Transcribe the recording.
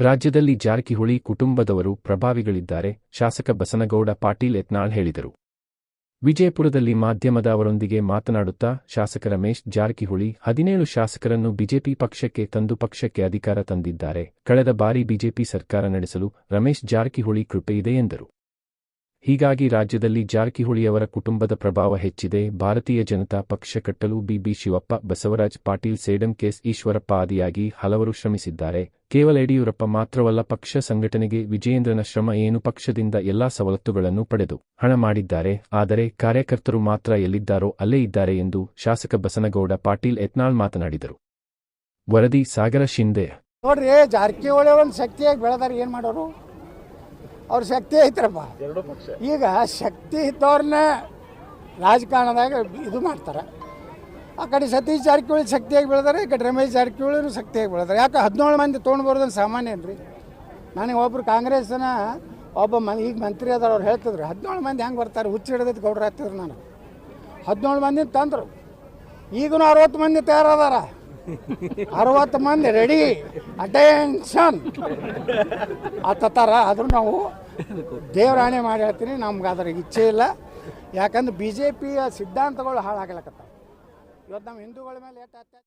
ರಾಜ್ಯದಲ್ಲಿ ಜಾರಕಿಹೊಳಿ ಕುಟುಂಬದವರು ಪ್ರಭಾವಿಗಳಿದ್ದಾರೆ, ಶಾಸಕ ಬಸನಗೌಡ ಪಾಟೀಲ್ ಯತ್ನಾಳ್ ಹೇಳಿದರು. ವಿಜಯಪುರದಲ್ಲಿ ಮಾಧ್ಯಮದವರೊಂದಿಗೆ ಮಾತನಾಡುತ್ತಾ ಶಾಸಕ ರಮೇಶ್ ಜಾರಕಿಹೊಳಿ, ಹದಿನೇಳು ಶಾಸಕರನ್ನು ಬಿಜೆಪಿ ಪಕ್ಷಕ್ಕೆ ತಂದು ಪಕ್ಷಕ್ಕೆ ಅಧಿಕಾರ ತಂದಿದ್ದಾರೆ, ಕಳೆದ ಬಾರಿ ಬಿಜೆಪಿ ಸರ್ಕಾರ ನಡೆಸಲು ರಮೇಶ್ ಜಾರಕಿಹೊಳಿ ಕೃಪೆಯಿದೆ ಎಂದರು. ಹೀಗಾಗಿ ರಾಜ್ಯದಲ್ಲಿ ಜಾರಕಿಹೊಳಿಯವರ ಕುಟುಂಬದ ಪ್ರಭಾವ ಹೆಚ್ಚಿದೆ. ಭಾರತೀಯ ಜನತಾ ಪಕ್ಷ ಕಟ್ಟಲು ಬಿಬಿ ಶಿವಪ್ಪ, ಬಸವರಾಜ್ ಪಾಟೀಲ್, ಸೇಡಂ ಕೆಎಸ್ ಈಶ್ವರಪ್ಪ ಆದಿಯಾಗಿ ಹಲವರು ಶ್ರಮಿಸಿದ್ದಾರೆ. ಕೇವಲ ಯಡಿಯೂರಪ್ಪ ಮಾತ್ರವಲ್ಲ, ಪಕ್ಷ ಸಂಘಟನೆಗೆ ವಿಜಯೇಂದ್ರನ ಶ್ರಮ ಏನು ಪಕ್ಷದಿಂದ ಎಲ್ಲಾ ಸವಲತ್ತುಗಳನ್ನು ಪಡೆದು ಹಣ ಮಾಡಿದ್ದಾರೆ. ಆದರೆ ಕಾರ್ಯಕರ್ತರು ಮಾತ್ರ ಎಲ್ಲಿದ್ದಾರೋ ಅಲ್ಲೇ ಇದ್ದಾರೆ ಎಂದು ಶಾಸಕ ಬಸನಗೌಡ ಪಾಟೀಲ್ ಯತ್ನಾಳ್ ಮಾತನಾಡಿದರು. ವರದಿ ಸಾಗರ ಶಿಂದೆ. ನೋಡ್ರಿ, ಜಾರಕಿಹೊಳಿ ಒಂದು ಶಕ್ತಿಯಾಗಿ ಬೆಳೆದಾರ, ಏನ್ ಮಾಡೋರು? ಅವ್ರ ಶಕ್ತಿ ಐತ್ರಪ್ಪ. ಈಗ ಶಕ್ತಿ ಇದ್ದವ್ರನ್ನೇ ರಾಜಕಾರಣದಾಗ ಇದು ಮಾಡ್ತಾರೆ. ಆ ಕಡೆ ಸತೀಶ್ ಜಾರಕಿಹೊಳಿ ಶಕ್ತಿಯಾಗಿ ಬೆಳೆದಾರೆ ಈ ಕಡೆ ರಮೇಶ್ ಜಾರಕಿಹೊಳಿನೂ ಶಕ್ತಿಯಾಗಿ ಬೆಳೆದಾರೆ. ಯಾಕೆ ಹದಿನೇಳು ಮಂದಿ ತೊಗೊಂಡು ಬರೋದನ್ನು ಸಾಮಾನ್ಯ ರೀ ನನಗೆ ಒಬ್ಬರು ಕಾಂಗ್ರೆಸ್ನ ಒಬ್ಬ ಮ ಈಗ ಮಂತ್ರಿ ಅದಾರ ಅವ್ರು ಹೇಳ್ತಿದ್ರು ಹದಿನೇಳು ಮಂದಿ ಹೆಂಗೆ ಬರ್ತಾರೆ? ಹುಚ್ಚು ಹಿಡಿದೈತೆ ಗೌಡ್ರ ಆಗ್ತಿದ್ರು ನಾನು ಹದಿನೇಳು ಮಂದಿ ತಂದರು. ಈಗೂ ಅರವತ್ತು ಮಂದಿ ತಯಾರದಾರ. ಅರವತ್ತು ಮಂದಿ ರೆಡಿ ಅಟೆನ್ಷನ್ ಆತರ ಆದರೂ ನಾವು ದೇವರಾಣೆ ಮಾಡಿ ಹೇಳ್ತೀನಿ, ನಮ್ಗೆ ಅದ್ರ ಇಚ್ಛೆ ಇಲ್ಲ. ಯಾಕಂದ್ರೆ ಬಿ ಜೆ ಪಿಯ ಸಿದ್ಧಾಂತಗಳು ಹಾಳಾಗಲಕತ್ತ ಇವತ್ತು ನಮ್ಮ ಹಿಂದೂಗಳ ಮೇಲೆ